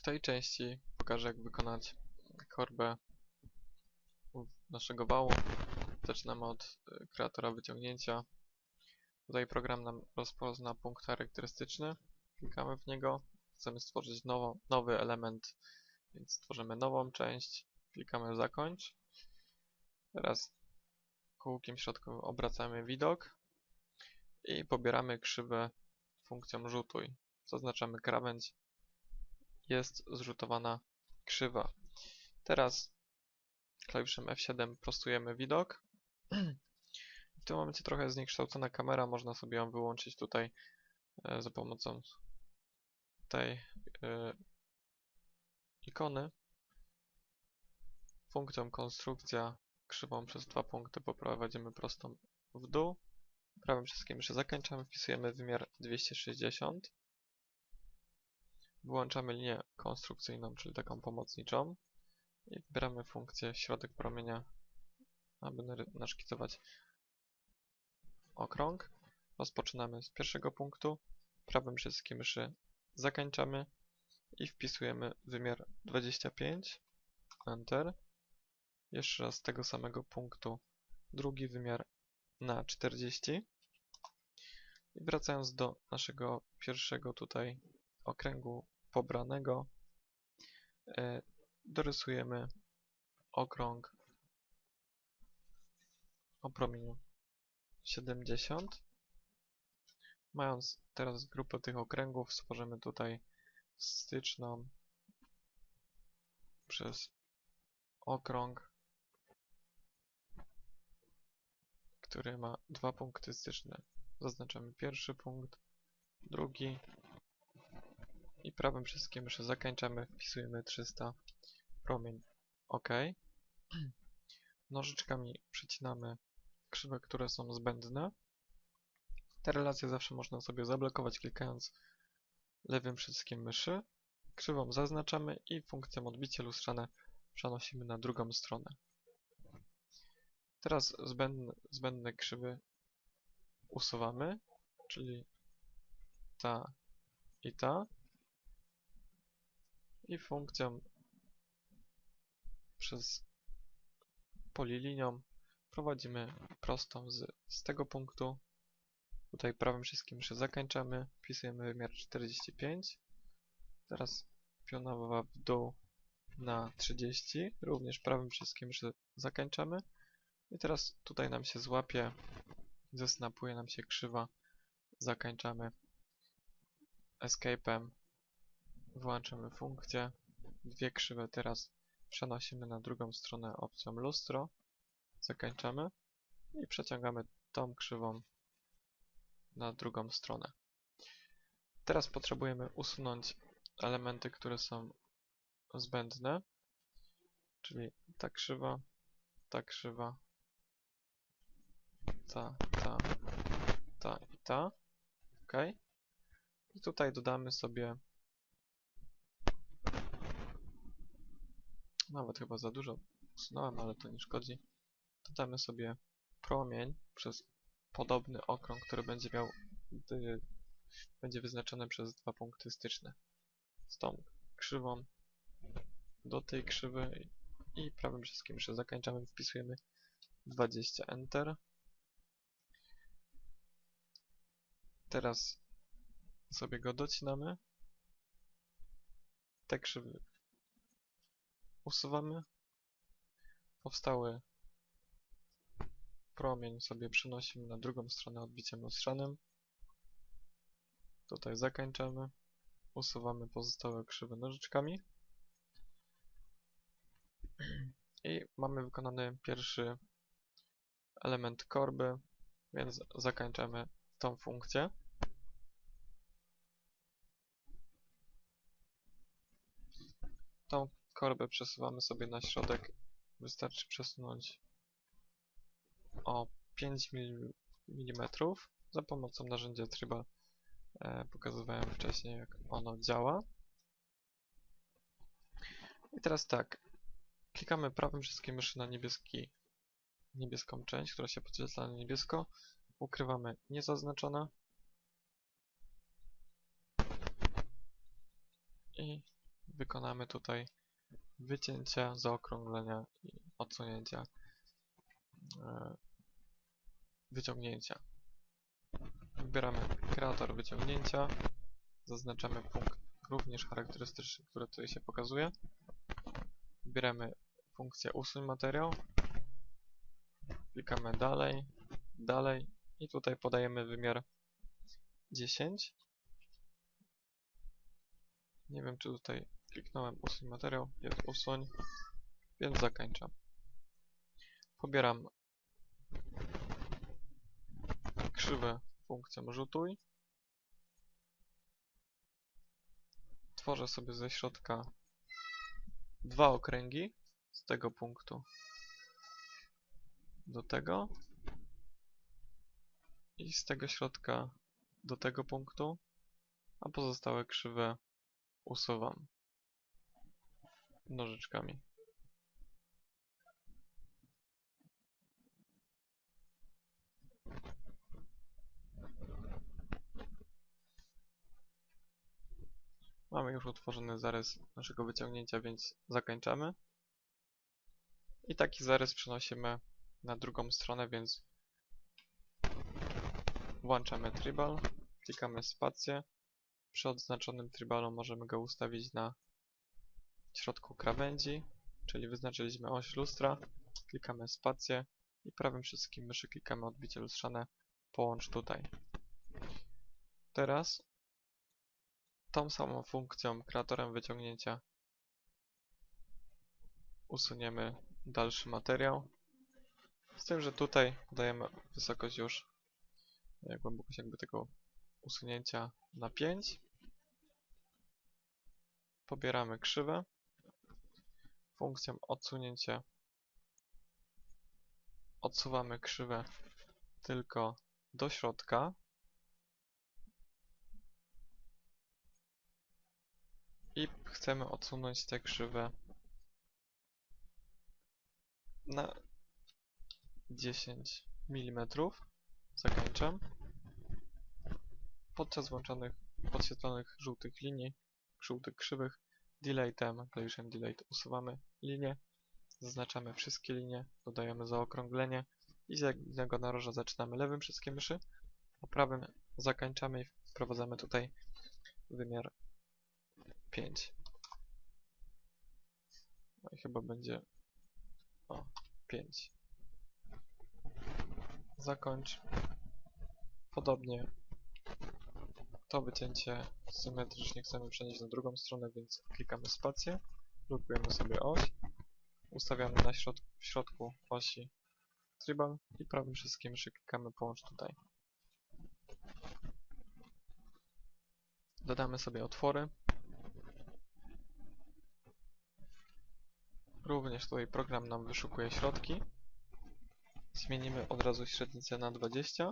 W tej części pokażę jak wykonać korbę naszego wału. Zaczynamy od y, kreatora wyciągnięcia. Tutaj program nam rozpozna punkt charakterystyczny. Klikamy w niego. Chcemy stworzyć nową, nowy element, więc tworzymy nową część. Klikamy zakończ. Teraz kółkiem środkowym obracamy widok i pobieramy krzywę funkcją rzutuj. Zaznaczamy krawędź. Jest zrzutowana krzywa. Teraz klawiszem F7 prostujemy widok. W tym momencie trochę jest zniekształcona kamera, można sobie ją wyłączyć tutaj e, za pomocą tej e, ikony. Funkcją konstrukcja krzywą przez dwa punkty poprowadzimy prostą w dół. Prawym wszystkim jeszcze zakończamy, wpisujemy wymiar 260. Wyłączamy linię konstrukcyjną, czyli taką pomocniczą. I wybieramy funkcję środek promienia, aby naszkicować okrąg. Rozpoczynamy z pierwszego punktu. Prawym wszystkim myszy zakończamy i wpisujemy wymiar 25. Enter. Jeszcze raz z tego samego punktu drugi wymiar na 40. I wracając do naszego pierwszego tutaj okręgu pobranego, e, dorysujemy okrąg o promieniu 70. Mając teraz grupę tych okręgów, stworzymy tutaj styczną przez okrąg, który ma dwa punkty styczne. Zaznaczamy pierwszy punkt, drugi i prawym wszystkim jeszcze zakończamy, wpisujemy 300 promień. OK. Nożyczkami przycinamy krzywe, które są zbędne. Te relacje zawsze można sobie zablokować klikając lewym przyciskiem myszy. Krzywą zaznaczamy i funkcją odbicie lustrzane przenosimy na drugą stronę. Teraz zbędne, zbędne krzywy usuwamy, czyli ta i ta. I funkcją przez polilinią prowadzimy prostą z, z tego punktu. Tutaj prawym wszystkim jeszcze zakończamy, wpisujemy wymiar 45. Teraz pionowa w dół na 30, również prawym wszystkim jeszcze zakończamy. I teraz tutaj nam się złapie, zesnapuje nam się krzywa, zakończamy escape'em, włączymy funkcję, dwie krzywe teraz przenosimy na drugą stronę opcją lustro, zakończamy i przeciągamy tą krzywą na drugą stronę. Teraz potrzebujemy usunąć elementy, które są zbędne, czyli ta krzywa, ta krzywa, ta, ta, ta i ta. OK. I tutaj dodamy sobie nawet chyba za dużo usunąłem, ale to nie szkodzi. Dodamy sobie promień przez podobny okrąg, który będzie miał będzie wyznaczony przez dwa punkty styczne. Z tą krzywą do tej krzywy i prawym wszystkim jeszcze zakończamy, wpisujemy 20 Enter. Teraz sobie go docinamy. Te krzywy usuwamy. Powstały promień sobie przenosimy na drugą stronę odbiciem lustrzanym. Tutaj zakończamy. Usuwamy pozostałe krzywe nożyczkami. I mamy wykonany pierwszy element korby, więc zakończamy tą funkcję. Tą korbę przesuwamy sobie na środek. Wystarczy przesunąć o 5 mm za pomocą narzędzia Tribal. E, pokazywałem wcześniej jak ono działa. I teraz tak, klikamy prawym wszystkie myszy na niebieski, niebieską część, która się podświetla na niebiesko. Ukrywamy niezaznaczone. I wykonamy tutaj wycięcia, zaokrąglenia i odsunięcia, e, wyciągnięcia. Wybieramy kreator wyciągnięcia, zaznaczamy punkt również charakterystyczny, który tutaj się pokazuje. Wybieramy funkcję usuń materiał, klikamy dalej, dalej i tutaj podajemy wymiar 10. Nie wiem, czy tutaj kliknąłem usuń materiał, jest usuń, więc zakończam. Pobieram krzywę funkcją rzutuj. Tworzę sobie ze środka dwa okręgi z tego punktu do tego i z tego środka do tego punktu, a pozostałe krzywe usuwam nożyczkami. Mamy już utworzony zarys naszego wyciągnięcia, więc zakończamy. I taki zarys przenosimy na drugą stronę, więc włączamy tribal, klikamy spację. Przy odznaczonym tribalu możemy go ustawić na środku krawędzi, czyli wyznaczyliśmy oś lustra, klikamy spację i prawym wszystkim myszy klikamy odbicie lustrzane, połącz tutaj. Teraz tą samą funkcją, kreatorem wyciągnięcia usuniemy dalszy materiał. Z tym, że tutaj dajemy wysokość już, e, głębokość jakby tego usunięcia na 5. Pobieramy krzywę. Funkcją odsunięcie odsuwamy krzywę tylko do środka. I chcemy odsunąć tę krzywę na 10 mm. Zakończam. Podczas włączonych, podświetlonych żółtych linii, żółtych krzywych, delatem, klawiszem delete usuwamy linię, zaznaczamy wszystkie linie, dodajemy zaokrąglenie i z jednego naroża zaczynamy lewym wszystkie myszy, a prawym zakończamy i wprowadzamy tutaj wymiar 5. No i chyba będzie o 5. Zakończ. Podobnie to wycięcie symetrycznie chcemy przenieść na drugą stronę, więc klikamy spację, blokujemy sobie oś, ustawiamy na w środku osi tribal i prawym wszystkim klikamy połącz tutaj. Dodamy sobie otwory. Również tutaj program nam wyszukuje środki. Zmienimy od razu średnicę na 20.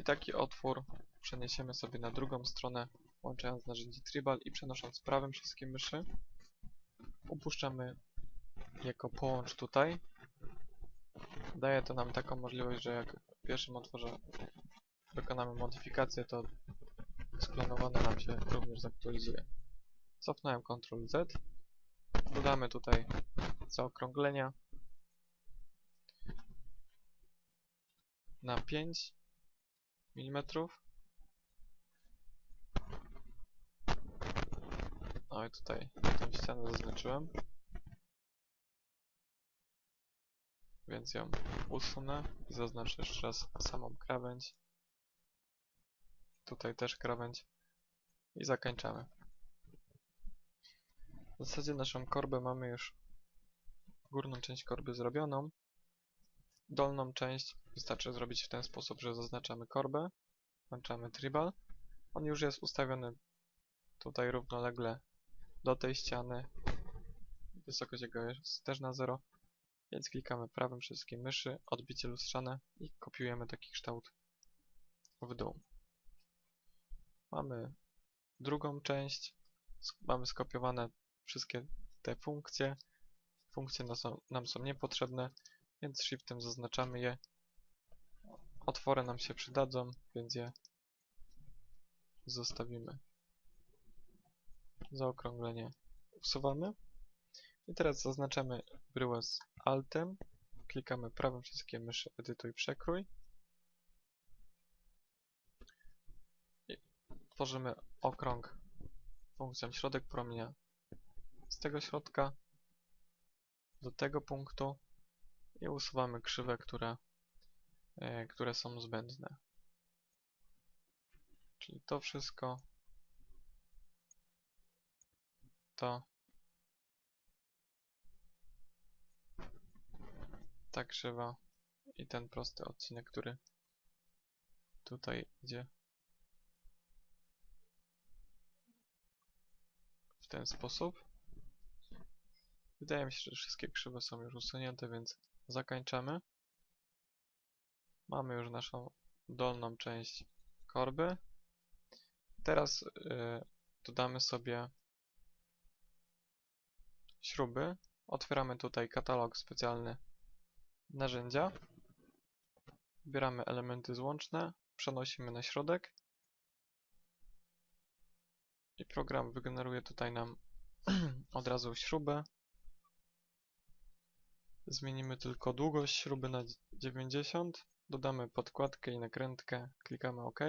I taki otwór przeniesiemy sobie na drugą stronę, włączając narzędzie Tribal i przenosząc prawym wszystkie myszy. Upuszczamy jako połącz tutaj. Daje to nam taką możliwość, że jak w pierwszym otworze wykonamy modyfikację, to sklonowany nam się również zaktualizuje. Cofnąłem Ctrl Z. Dodamy tutaj zaokrąglenia na 5 mm. No i tutaj tę ścianę zaznaczyłem. Więc ją usunę i zaznaczę jeszcze raz samą krawędź. Tutaj też krawędź. I zakończamy. W zasadzie naszą korbę mamy już górną część korby zrobioną. Dolną część wystarczy zrobić w ten sposób, że zaznaczamy korbę, włączamy tribal. On już jest ustawiony tutaj równolegle do tej ściany. Wysokość jego jest też na 0, więc klikamy prawym wszystkim myszy, odbicie lustrzane i kopiujemy taki kształt w dół. Mamy drugą część, mamy skopiowane wszystkie te funkcje. Funkcje nam są, nam są niepotrzebne, więc shiftem zaznaczamy je. Otwory nam się przydadzą, więc je zostawimy zaokrąglenie usuwamy. I teraz zaznaczamy bryłę z Altem, klikamy prawym przyciskiem myszy Edytuj Przekrój. I tworzymy okrąg funkcją środek promienia z tego środka do tego punktu i usuwamy krzywe, które, e, które są zbędne. Czyli to wszystko, to ta krzywa i ten prosty odcinek, który tutaj idzie w ten sposób. Wydaje mi się, że wszystkie krzywe są już usunięte, więc zakończamy. Mamy już naszą dolną część korby. Teraz yy, dodamy sobie śruby. Otwieramy tutaj katalog specjalny narzędzia. Wybieramy elementy złączne, przenosimy na środek i program wygeneruje tutaj nam od razu śrubę. Zmienimy tylko długość śruby na 90, dodamy podkładkę i nakrętkę, klikamy OK.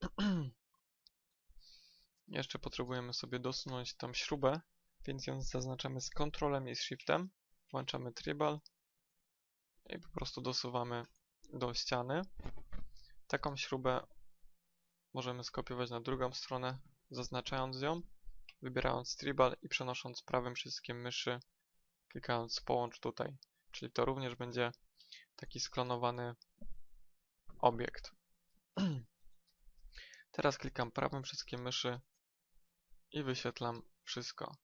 Jeszcze potrzebujemy sobie dosunąć tą śrubę, więc ją zaznaczamy z Ctrlem i z Shiftem. Włączamy Tribal i po prostu dosuwamy do ściany. Taką śrubę możemy skopiować na drugą stronę, zaznaczając ją, wybierając Tribal i przenosząc prawym przyciskiem myszy, klikając połącz tutaj. Czyli to również będzie taki sklonowany obiekt. Teraz klikam prawym przyciskiem myszy i wyświetlam wszystko.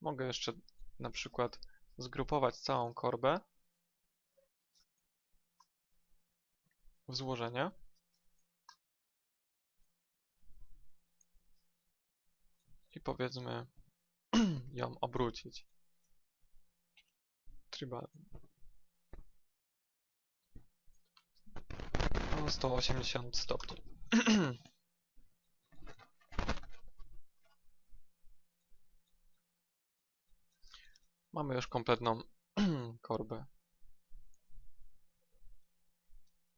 Mogę jeszcze na przykład zgrupować całą korbę w złożenie. I powiedzmy ją obrócić. Tribal. O 180 stopni. Mamy już kompletną korbę